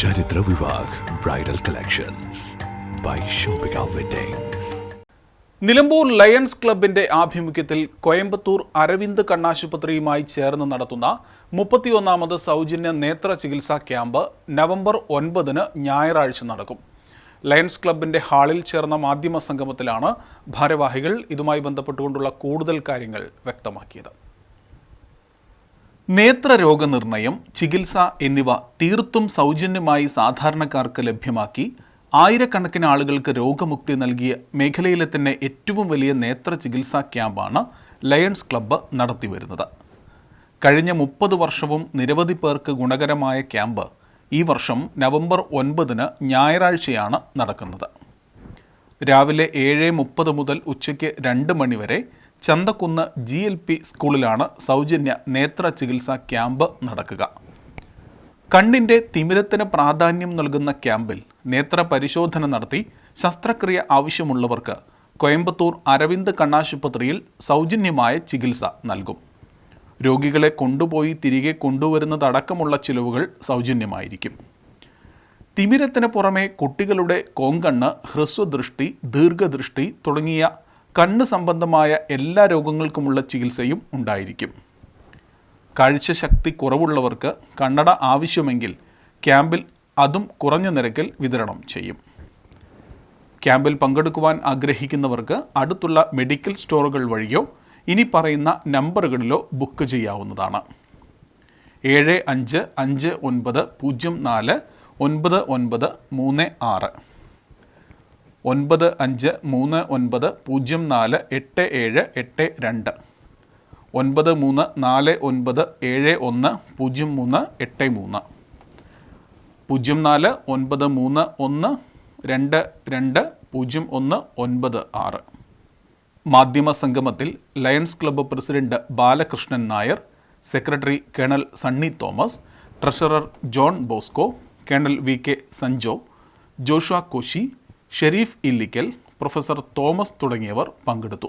Charithra Vivah bridal collections by Shoppika weddings Nilambur Lions ക്ലബിന്റെ ആഭിമുഖ്യത്തിൽ കോയമ്പത്തൂർ അരവിന്ദ് കണ്ണാശുപത്രിയുമായി ചേർന്ന് നടത്തുന്ന മുപ്പത്തിയൊന്നാമത് സൗജന്യ നേത്ര ചികിത്സാ ക്യാമ്പ് നവംബർ ഒൻപതിന് ഞായറാഴ്ച നടക്കും. ലയൺസ് ക്ലബിന്റെ ഹാളിൽ ചേർന്ന മാധ്യമ സംഗമത്തിലാണ് ഭാരവാഹികൾ ഇതുമായി ബന്ധപ്പെട്ടുകൊണ്ടുള്ള കൂടുതൽ കാര്യങ്ങൾ വ്യക്തമാക്കിയത്. നേത്രരോഗനിർണയം ചികിത്സ എന്നിവ തീർത്തും സൗജന്യമായി സാധാരണക്കാർക്ക് ലഭ്യമാക്കി ആയിരക്കണക്കിന് ആളുകൾക്ക് രോഗമുക്തി നൽകിയ മേഖലയിലെ തന്നെ ഏറ്റവും വലിയ നേത്ര ചികിത്സാ ക്യാമ്പാണ് ലയൺസ് ക്ലബ്ബ് നടത്തിവരുന്നത്. കഴിഞ്ഞ മുപ്പത് വർഷവും നിരവധി പേർക്ക് ഗുണകരമായ ക്യാമ്പ് ഈ വർഷം നവംബർ ഒൻപതിന് ഞായറാഴ്ചയാണ് നടക്കുന്നത്. രാവിലെ ഏഴ് മുപ്പത് മുതൽ ഉച്ചയ്ക്ക് രണ്ട് മണിവരെ ചന്തക്കുന്ന് ജി എൽ പി സ്കൂളിലാണ് സൗജന്യ നേത്ര ചികിത്സാ ക്യാമ്പ് നടക്കുക. കണ്ണിന്റെ തിമിരത്തിന് പ്രാധാന്യം നൽകുന്ന ക്യാമ്പിൽ നേത്ര പരിശോധന നടത്തി ശസ്ത്രക്രിയ ആവശ്യമുള്ളവർക്ക് കോയമ്പത്തൂർ അരവിന്ദ് കണ്ണാശുപത്രിയിൽ സൗജന്യമായ ചികിത്സ നൽകും. രോഗികളെ കൊണ്ടുപോയി തിരികെ കൊണ്ടുവരുന്നതടക്കമുള്ള ചിലവുകൾ സൗജന്യമായിരിക്കും. തിമിരത്തിന് പുറമെ കുട്ടികളുടെ കോങ്കണ്ണ് ഹ്രസ്വദൃഷ്ടി ദീർഘദൃഷ്ടി തുടങ്ങിയ കണ്ണ് സംബന്ധമായ എല്ലാ രോഗങ്ങൾക്കുമുള്ള ചികിത്സയും ഉണ്ടായിരിക്കും. കാഴ്ചശക്തി കുറവുള്ളവർക്ക് കണ്ണട ആവശ്യമെങ്കിൽ ക്യാമ്പിൽ അതും കുറഞ്ഞ നിരക്കിൽ വിതരണം ചെയ്യും. ക്യാമ്പിൽ പങ്കെടുക്കുവാൻ ആഗ്രഹിക്കുന്നവർക്ക് അടുത്തുള്ള മെഡിക്കൽ സ്റ്റോറുകൾ വഴിയോ ഇനി പറയുന്ന നമ്പറുകളിലോ ബുക്ക് ചെയ്യാവുന്നതാണ്. ഏഴ് അഞ്ച് അഞ്ച് ഒൻപത് പൂജ്യം നാല് ഒൻപത് ഒൻപത് മൂന്ന് ആറ്. ഒൻപത് അഞ്ച് മൂന്ന് ഒൻപത് പൂജ്യം നാല് എട്ട് ഏഴ് എട്ട് രണ്ട്. ഒൻപത് മൂന്ന് നാല് ഒൻപത് ഏഴ് ഒന്ന് പൂജ്യം മൂന്ന് എട്ട് മൂന്ന്. പൂജ്യം നാല് ഒൻപത് മൂന്ന് ഒന്ന് രണ്ട് രണ്ട് പൂജ്യം ഒന്ന് ഒൻപത് ആറ്. മാധ്യമ സംഗമത്തിൽ Lions club president Balakrishnan Nair secretary colonel Sunny Thomas treasurer John Bosco colonel V K Sanjo Josha Koshy Sharif Illikkal professor Thomas തുടങ്ങിയവർ പങ്കെടുത്തു.